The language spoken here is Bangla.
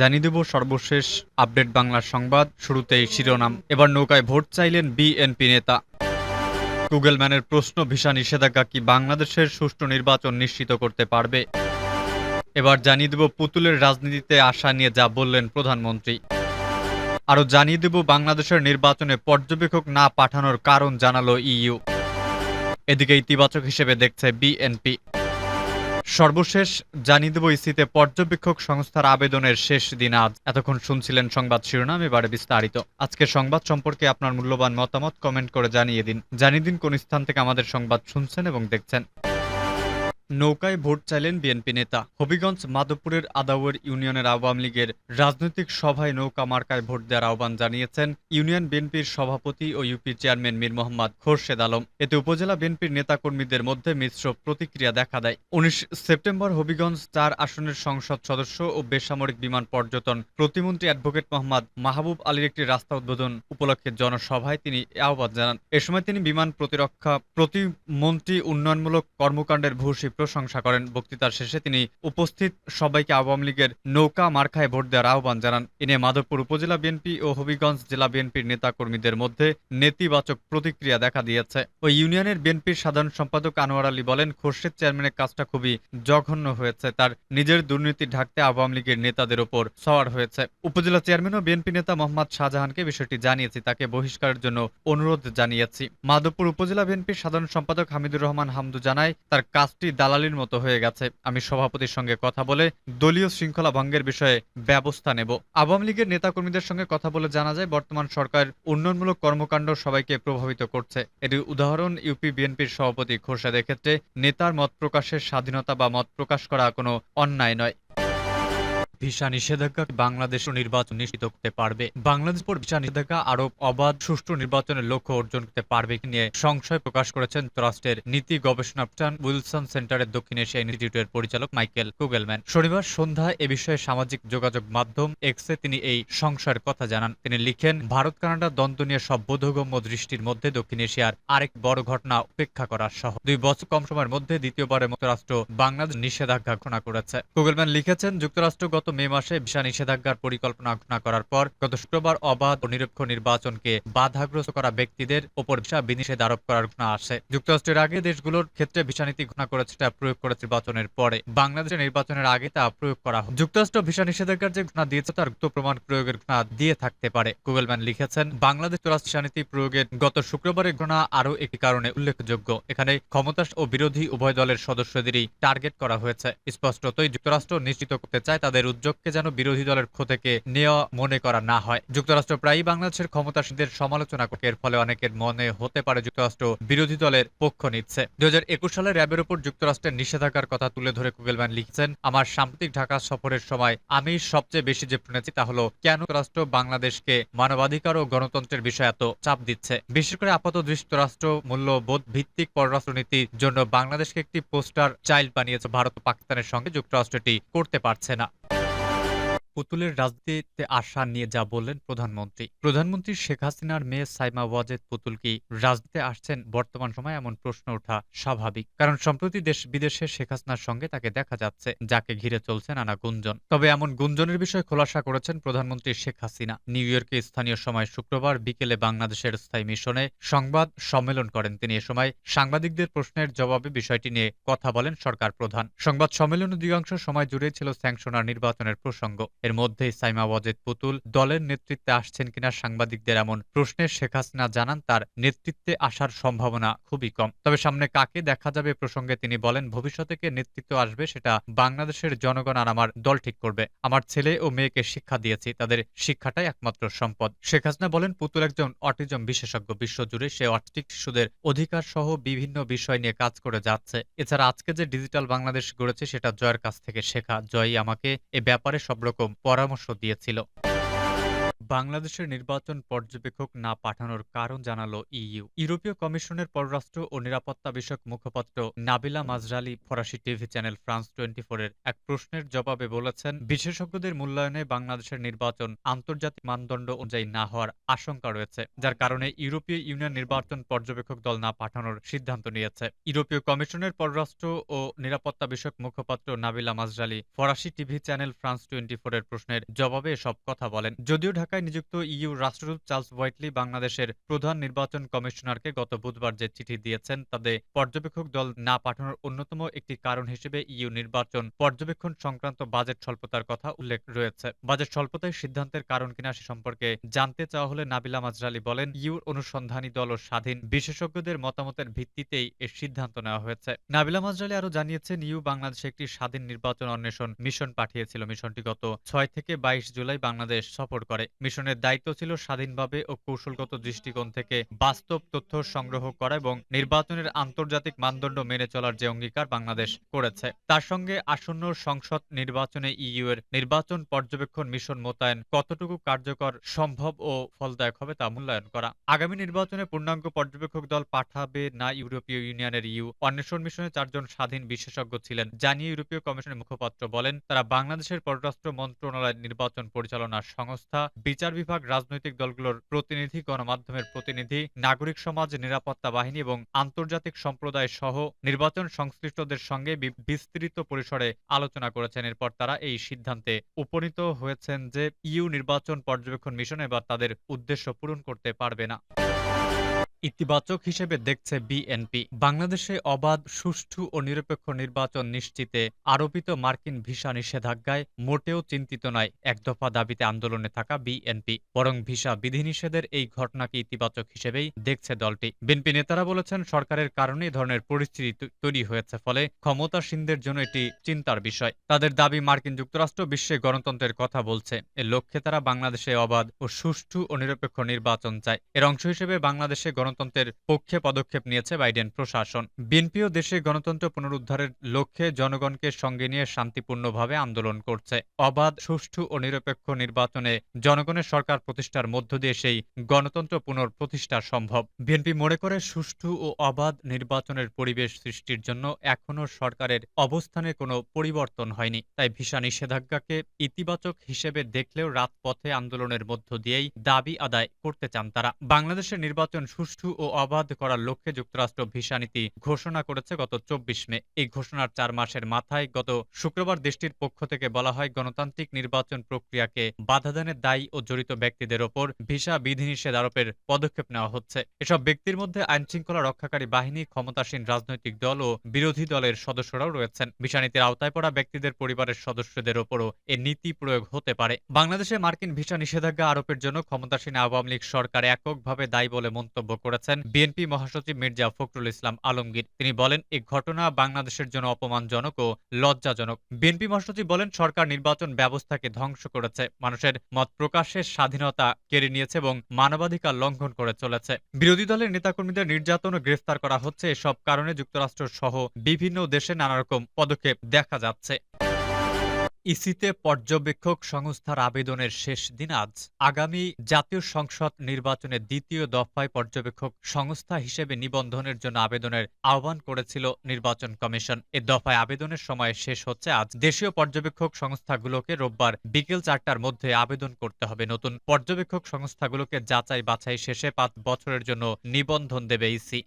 জানিয়ে দেব সর্বশেষ আপডেট বাংলা সংবাদ। শুরুতেই শিরোনাম। এবার নৌকায় ভোট চাইলেন বিএনপি নেতা। গুগল ম্যানের প্রশ্ন, ভিসা নিষেধাজ্ঞা কি বাংলাদেশের সুষ্ঠু নির্বাচন নিশ্চিত করতে পারবে? এবার জানিয়ে দেব পুতুলের রাজনীতিতে আশা নিয়ে যা বললেন প্রধানমন্ত্রী। আরও জানিয়ে দেব বাংলাদেশের নির্বাচনে পর্যবেক্ষক না পাঠানোর কারণ জানালো ইইউ। এদিকে ইতিবাচক হিসেবে দেখছে বিএনপি। সর্বশেষ জানিয়ে দেব ইসিতে পর্যবেক্ষক সংস্থার আবেদনের শেষ দিন আজ। এতক্ষণ শুনছিলেন সংবাদ শিরোনাম, এবারে বিস্তারিত। আজকের সংবাদ সম্পর্কে আপনার মূল্যবান মতামত কমেন্ট করে জানিয়ে দিন। জানিয়ে দিন কোন স্থান থেকে আমাদের সংবাদ শুনছেন এবং দেখছেন। নৌকায় ভোট চাইলেন বিএনপি নেতা। হবিগঞ্জ, মাধবপুরের আদাউর ইউনিয়নের আওয়ামী লীগের রাজনৈতিক সভায় নৌকা মার্কায় ভোট দেওয়ার আহ্বান জানিয়েছেন ইউনিয়ন বিএনপির সভাপতি ও ইউপি চেয়ারম্যান মীর মোহাম্মদ খোরশেদ আলম। এতে উপজেলা বিএনপির নেতাকর্মীদের মধ্যে মিশ্র প্রতিক্রিয়া দেখা দেয়। উনিশ সেপ্টেম্বর হবিগঞ্জ চার আসনের সংসদ সদস্য ও বেসামরিক বিমান পর্যটন প্রতিমন্ত্রী অ্যাডভোকেট মোহাম্মদ মাহবুব আলীর একটি রাস্তা উদ্বোধন উপলক্ষে জনসভায় তিনি আহ্বান জানান। এ সময় তিনি বিমান প্রতিরক্ষা প্রতিমন্ত্রী উন্নয়নমূলক কর্মকাণ্ডের ভূয়সী প্রশংসা করেন। বক্তৃতার শেষে তিনি উপস্থিত সবাইকে আওয়ামী লীগের নৌকা মার্কায় ভোট দেওয়ার আহ্বান জানান। এনে মাধবপুর উপজেলা বিএনপি ও হবিগঞ্জ জেলা বিএনপির নেতাকর্মীদের মধ্যে নেতিবাচক প্রতিক্রিয়া দেখা দিয়েছে। ওই ইউনিয়নের বিএনপির সাধারণ সম্পাদক আনোয়ার আলী বলেন, খোরশেদ চেয়ারম্যানের কাজটা খুবই জঘন্য হয়েছে। তার নিজের দুর্নীতি ঢাকতে আওয়ামী লীগের নেতাদের ওপর সওয়ার হয়েছে। উপজেলা চেয়ারম্যান ও বিএনপি নেতা মোহাম্মদ শাহজাহানকে বিষয়টি জানিয়েছি, তাকে বহিষ্কারের জন্য অনুরোধ জানিয়েছি। মাধবপুর উপজেলা বিএনপির সাধারণ সম্পাদক হামিদুর রহমান হামদু জানায়, তার কাজটি দালালির মতো হয়ে গেছে। আমি সভাপতির সঙ্গে কথা বলে দলীয় শৃঙ্খলা ভঙ্গের বিষয়ে ব্যবস্থা নেব। আওয়ামী লীগের নেতাকর্মীদের সঙ্গে কথা বলে জানা যায়, বর্তমান সরকার উন্নয়নমূলক কর্মকাণ্ড সবাইকে প্রভাবিত করছে। এটি উদাহরণ ইউপি বিএনপির সভাপতি খোরশেদের ক্ষেত্রে নেতার মত প্রকাশের স্বাধীনতা বা মত প্রকাশ করা কোনো অন্যায় নয়। ভিসা নিষেধাজ্ঞা বাংলাদেশ নির্বাচন নিশ্চিত করতে পারবে? বাংলাদেশ পর ভিসা নিষেধাজ্ঞা আরোপ অবাধ সুষ্ঠু নির্বাচনের লক্ষ্য অর্জন করতে পারবে নিয়ে সংশয় প্রকাশ করেছেন যুক্তরাষ্ট্রের নীতি গবেষণা প্রতিষ্ঠান উইলসন সেন্টারের দক্ষিণ এশিয়া ইনস্টিটিউটের পরিচালক মাইকেল কুগেলম্যান। শনিবার সন্ধ্যায় এ বিষয়ে সামাজিক যোগাযোগ মাধ্যম এক্সে তিনি এই সংশয়ের কথা জানান। তিনি লিখেন, ভারত, কানাডা দ্বন্দ্ব নিয়ে সব বোধগম্য দৃষ্টির মধ্যে দক্ষিণ এশিয়ার আরেক বড় ঘটনা উপেক্ষা করার সহ দুই বছর কম সময়ের মধ্যে দ্বিতীয়বারের মতো রাষ্ট্র বাংলাদেশ নিষেধাজ্ঞা ঘোষণা করেছে। কুগেলম্যান লিখেছেন, যুক্তরাষ্ট্র গত মে মাসে ভিসা নিষেধাজ্ঞার পরিকল্পনা ঘোষণা করার পর গত শুক্রবার অবাধ ও নিরপেক্ষ নির্বাচনকে বাধাগ্রস্ত করা ব্যক্তিদের ওপর ভিসা বিনিষেধ আরোপ করার ঘোষণা আসে। যুক্তরাষ্ট্রের আগে দেশগুলোর ক্ষেত্রে ভিসা নীতি ঘোষণা করেছে তা প্রয়োগ করেছে নির্বাচনের পরে। বাংলাদেশের নির্বাচনের আগে তা প্রয়োগ করা হয় যুক্তরাষ্ট্র ভিসা নিষেধাজ্ঞার যে ঘোষণা দিয়েছে, তার গুপ্ত প্রমাণ প্রয়োগের ঘোষণা দিয়ে থাকতে পারে। গুগলম্যান লিখেছেন, বাংলাদেশ যুক্তরাষ্ট্র ভিসা নীতি প্রয়োগের গত শুক্রবারের ঘোষণা আরও একটি কারণে উল্লেখযোগ্য। এখানে ক্ষমতা ও বিরোধী উভয় দলের সদস্যদেরই টার্গেট করা হয়েছে। স্পষ্টতই যুক্তরাষ্ট্র নিশ্চিত করতে চায় তাদের উদ্যোগকে যেন বিরোধী দলের ক্ষো থেকে নেওয়া মনে করা না হয়। যুক্তরাষ্ট্র প্রায়ই বাংলাদেশের ক্ষমতাসীনদের সমালোচনা করে। এর ফলে অনেকের মনে হতে পারে যুক্তরাষ্ট্র বিরোধী দলের পক্ষ নিচ্ছে। দুই সালে র্যাবের উপর যুক্তরাষ্ট্রের নিষেধাজ্ঞার কথা তুলে ধরে কুগেলম্যান লিখছেন, আমার সাম্প্রতিক ঢাকা সফরের সময় আমি সবচেয়ে বেশি যে শুনেছি তা হলো, কেন যুক্তরাষ্ট্র বাংলাদেশকে মানবাধিকার ও গণতন্ত্রের বিষয়ে এত চাপ দিচ্ছে? বিশেষ করে আপাত দৃষ্টরাষ্ট্র মূল্যবোধ ভিত্তিক পররাষ্ট্রনীতির জন্য বাংলাদেশকে একটি পোস্টার চাইল্ড বানিয়েছে ভারত ও পাকিস্তানের সঙ্গে যুক্তরাষ্ট্রটি করতে পারছে না। পুতুলের রাজনীতিতে আশা নিয়ে যা বললেন প্রধানমন্ত্রী। প্রধানমন্ত্রী শেখ হাসিনার মেয়ে সাইমা ওয়াজেদ পুতুল কি রাজনীতিতে আসছেন? বর্তমান সময়ে এমন প্রশ্ন ওঠা স্বাভাবিক। কারণ সম্প্রতি দেশ বিদেশে শেখ হাসিনার সঙ্গে তাকে দেখা যাচ্ছে, যাকে ঘিরে চলছে নানা গুঞ্জন। তবে এমন গুঞ্জনের বিষয়ে খোলাসা করেছেন প্রধানমন্ত্রী শেখ হাসিনা। নিউ ইয়র্কে স্থানীয় সময় শুক্রবার বিকেলে বাংলাদেশের স্থায়ী মিশনে সংবাদ সম্মেলন করেন তিনি। এ সময় সাংবাদিকদের প্রশ্নের জবাবে বিষয়টি নিয়ে কথা বলেন সরকার প্রধান। সংবাদ সম্মেলনের অধিকাংশ সময় জুড়ে ছিল স্যাংশনার নির্বাচনের প্রসঙ্গ। এর মধ্যেই সাইমা ওয়াজেদ পুতুল দলের নেতৃত্বে আসছেন কিনা সাংবাদিকদের এমন প্রশ্নে শেখ হাসিনা জানান তার নেতৃত্বে আসার সম্ভাবনা খুবই কম। তবে সামনে কাকে দেখা যাবে প্রসঙ্গে তিনি বলেন, ভবিষ্যতে কে নেতৃত্ব আসবে সেটা বাংলাদেশের জনগণ আর আমার দল ঠিক করবে। আমার ছেলে ও মেয়েকে শিক্ষা দিয়েছি, তাদের শিক্ষাটাই একমাত্র সম্পদ। শেখ হাসিনা বলেন, পুতুল একজন অটিজম বিশেষজ্ঞ বিশ্বজুড়ে, সে অটিস্টিক শিশুদের অধিকার সহ বিভিন্ন বিষয় নিয়ে কাজ করে যাচ্ছে। এছাড়া আজকে যে ডিজিটাল বাংলাদেশ গড়েছে, সেটা জয়ের কাছ থেকে শেখা। জয়ই আমাকে এ ব্যাপারে সব রকম পরামর্শ দিয়েছিল। বাংলাদেশের নির্বাচন পর্যবেক্ষক না পাঠানোর কারণ জানালো ইইউ। ইউরোপীয় কমিশনের পররাষ্ট্র ও নিরাপত্তা বিষয়ক মুখপাত্র নাবিলা মাজরালি ফরাসি টিভি চ্যানেল ফ্রান্স টোয়েন্টি এর এক প্রশ্নের জবাবে বলেছেন, বিশেষজ্ঞদের মূল্যায়নে বাংলাদেশের নির্বাচন আন্তর্জাতিক মানদণ্ড অনুযায়ী না হওয়ার আশঙ্কা রয়েছে, যার কারণে ইউরোপীয় ইউনিয়ন নির্বাচন পর্যবেক্ষক দল না পাঠানোর সিদ্ধান্ত নিয়েছে। ইউরোপীয় কমিশনের পররাষ্ট্র ও নিরাপত্তা বিষয়ক মুখপাত্র নাবিলা মাজরালি ফরাসি টিভি চ্যানেল ফ্রান্স টোয়েন্টি এর প্রশ্নের জবাবে এসব কথা বলেন, যদিও ঢাকায় নিযুক্ত ইইউ রাষ্ট্রদূত চার্লস হোয়াইটলি বাংলাদেশের প্রধান নির্বাচন কমিশনারকে গত বুধবার যে চিঠি দিয়েছেন, তাতে পর্যবেক্ষক দল না পাঠানোর অন্যতম একটি কারণ হিসেবে ইইউ নির্বাচন পর্যবেক্ষণ সংক্রান্ত বাজেট স্বল্পতার কথা উল্লেখ রয়েছে। বাজেট স্বল্পতায় সিদ্ধান্তের কারণ কিনা সে সম্পর্কে জানতে চাওয়া হলে নাবিলা মাজরালি বলেন, ইউর অনুসন্ধানী দল ও স্বাধীন বিশেষজ্ঞদের মতামতের ভিত্তিতেই এর সিদ্ধান্ত নেওয়া হয়েছে। নাবিলা মাজরালি আরও জানিয়েছেন, ইউ বাংলাদেশে একটি স্বাধীন নির্বাচন অন্বেষণ মিশন পাঠিয়েছিল। মিশনটি গত ছয় থেকে বাইশ জুলাই বাংলাদেশ সফর করে। মিশনের দায়িত্ব ছিল স্বাধীনভাবে ও কৌশলগত দৃষ্টিকোণ থেকে বাস্তব তথ্য সংগ্রহ করা এবং নির্বাচনের আন্তর্জাতিক মানদণ্ড মেনে চলার যে অঙ্গীকার বাংলাদেশ করেছে। তার সঙ্গে আসন্ন সংসদ নির্বাচনে ইইউ এর নির্বাচন পর্যবেক্ষণ মিশন মোতায়েন কতটুকু কার্যকর সম্ভব ও ফলদায়ক হবে তা মূল্যায়ন করা। আগামী নির্বাচনে পূর্ণাঙ্গ পর্যবেক্ষক দল পাঠাবে না ইউরোপীয় ইউনিয়নের ইউ অন্বেষণ মিশনে চারজন স্বাধীন বিশেষজ্ঞ ছিলেন জানিয়ে ইউরোপীয় কমিশনের মুখপাত্র বলেন, তারা বাংলাদেশের পররাষ্ট্র মন্ত্রণালয় নির্বাচন পরিচালনা সংস্থা বিচার বিভাগ, রাজনৈতিক দলগুলোর প্রতিনিধি, গণমাধ্যমের প্রতিনিধি, নাগরিক সমাজ, নিরাপত্তা বাহিনী এবং আন্তর্জাতিক সম্প্রদায় সহ নির্বাচন সংশ্লিষ্টদের সঙ্গে বিস্তৃত পরিসরে আলোচনা করেছেন। এরপর তারা এই সিদ্ধান্তে উপনীত হয়েছেন যে ইউ নির্বাচন পর্যবেক্ষণ মিশন এবার তাদের উদ্দেশ্য পূরণ করতে পারবে না। ইতিবাচক হিসেবে দেখছে বিএনপি বাংলাদেশে অবাধ, সুষ্ঠু ও নিরপেক্ষ নির্বাচন নিশ্চিতে আরোপিত মার্কিন ভিসা নিষেধাজ্ঞায় মোটেও চিন্তিত নয় এক দফা দাবিতে আন্দোলনে থাকা বিএনপি বরং ভিসা বিধিনিষেধের এই ঘটনাকে ইতিবাচক হিসেবেই দেখছে দলটি। বিএনপি নেতারা বলেছেন, সরকারের কারণে ধরনের পরিস্থিতি তৈরি হয়েছে ফলে ক্ষমতাসীনদের জন্য এটি চিন্তার বিষয়। তাদের দাবি, মার্কিন যুক্তরাষ্ট্র বিশ্বে গণতন্ত্রের কথা বলছে। এর লক্ষ্যে তারা বাংলাদেশে অবাধ ও সুষ্ঠু ও নিরপেক্ষ নির্বাচন চায়। এর অংশ হিসেবে বাংলাদেশে গণতন্ত্রের পক্ষে পদক্ষেপ নিয়েছে বাইডেন প্রশাসন। বিএনপিও দেশে গণতন্ত্র পুনরুদ্ধারের লক্ষ্যে জনগণকে সঙ্গে নিয়ে শান্তিপূর্ণভাবে আন্দোলন করছে। অবাধ, সুষ্ঠু ও নিরপেক্ষ নির্বাচনে জনগণের সরকার প্রতিষ্ঠার মধ্য দিয়ে সেই গণতন্ত্র পুনঃপ্রতিষ্ঠা সম্ভব। বিএনপি মনে করে সুষ্ঠু ও অবাধ নির্বাচনের পরিবেশ সৃষ্টির জন্য এখনও সরকারের অবস্থানে কোনো পরিবর্তন হয়নি। তাই ভিসা নিষেধাজ্ঞাকে ইতিবাচক হিসেবে দেখলেও রাজপথে আন্দোলনের মধ্য দিয়েই দাবি আদায় করতে চান তারা। বাংলাদেশের নির্বাচন সুষ্ঠু ও অবাধ করার লক্ষ্যে যুক্তরাষ্ট্র ভিসা নীতি ঘোষণা করেছে গত চব্বিশ মে। এই ঘোষণার চার মাসের মাথায় গত শুক্রবার দেশটির পক্ষ থেকে বলা হয়, গণতান্ত্রিক নির্বাচন প্রক্রিয়াকে বাধা দানের দায়ী ও জড়িত ব্যক্তিদের ওপর ভিসা বিধিনিষেধ আরোপের পদক্ষেপ নেওয়া হচ্ছে। এসব ব্যক্তির মধ্যে আইনশৃঙ্খলা রক্ষাকারী বাহিনী, ক্ষমতাসীন রাজনৈতিক দল ও বিরোধী দলের সদস্যরাও রয়েছেন। ভিসা নীতির আওতায় পড়া ব্যক্তিদের পরিবারের সদস্যদের ওপরও এ নীতি প্রয়োগ হতে পারে। বাংলাদেশে মার্কিন ভিসা নিষেধাজ্ঞা আরোপের জন্য ক্ষমতাসীন আওয়ামী লীগ সরকার এককভাবে দায়ী বলে মন্তব্য করেছেন বিএনপি মহাসচিব মির্জা ফখরুল ইসলাম আলমগীর। তিনি বলেন এই ঘটনা বাংলাদেশের জন্য অপমানজনক ও লজ্জাজনক। বিএনপি মহাসচিব বলেন, সরকার নির্বাচন ব্যবস্থাকে ধ্বংস করেছে, মানুষের মত প্রকাশের স্বাধীনতা কেড়ে নিয়েছে এবং মানবাধিকার লঙ্ঘন করে চলেছে। বিরোধী দলের নেতাকর্মীদের নির্যাতন ও গ্রেফতার করা হচ্ছে। এসব কারণে যুক্তরাষ্ট্র সহ বিভিন্ন দেশে নানা রকম পদক্ষেপ দেখা যাচ্ছে। ইসিতে পর্যবেক্ষক সংস্থার আবেদনের শেষ দিন আজ। আগামী জাতীয় সংসদ নির্বাচনের দ্বিতীয় দফায় পর্যবেক্ষক সংস্থা হিসেবে নিবন্ধনের জন্য আবেদনের আহ্বান করেছিল নির্বাচন কমিশন। এ দফায় আবেদনের সময় শেষ হচ্ছে আজ। দেশীয় পর্যবেক্ষক সংস্থাগুলোকে রোববার বিকেল চারটার মধ্যে আবেদন করতে হবে। নতুন পর্যবেক্ষক সংস্থাগুলোকে যাচাই বাছাই শেষে পাঁচ বছরের জন্য নিবন্ধন দেবে ইসি।